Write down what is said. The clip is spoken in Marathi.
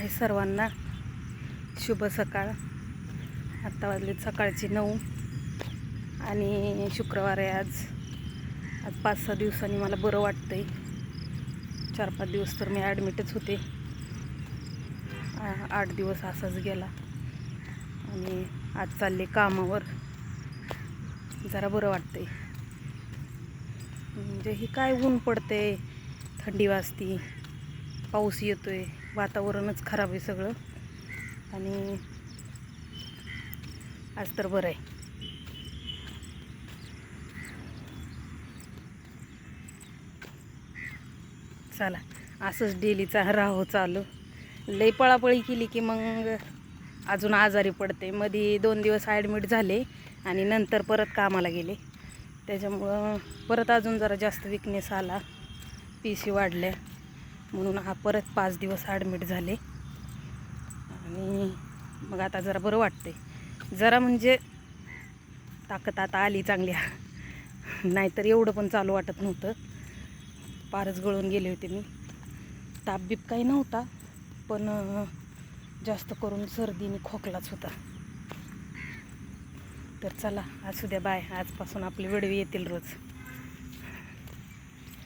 हाय सर्वांना. शुभ सकाळ. आत्ता वाजले सकाळची नऊ आणि शुक्रवार आहे आज. आज पाच सहा दिवसांनी मला बरं वाटतं आहे चार पाच दिवस तर मी ॲडमिटच होते. आठ दिवस असाच गेला. आणि आज चालले कामावर. जरा बरं वाटतंय. म्हणजे ही काय ऊन पडते थंडी वाजती. पाऊस येतो आहे वातावरणच खराब आहे सगळं. आणि आज तर बरं आहे. चला असंच डेलीचा राहो चालू. लई पळापळी केली की मग अजून आजारी पडते. मध्ये दोन दिवस ॲडमिट झाले आणि नंतर परत कामाला गेले. त्याच्यामुळं परत अजून जरा जास्त विकनेस आला. पी सी वाढल्या. म्हणून हा परत पाच दिवस ॲडमिट झाले. आणि मग आता जरा बरं वाटतंय. जरा म्हणजे ताकद आता आली चांगली. नाहीतर एवढं पण चालू वाटत नव्हतं. पारच गळून गेले होते मी. ताप बीप काही नव्हता. पण जास्त करून सर्दीने खोकलाच होता. तर चला असू द्या बाय. आजपासून आपले व्हिडिओ येतील रोज.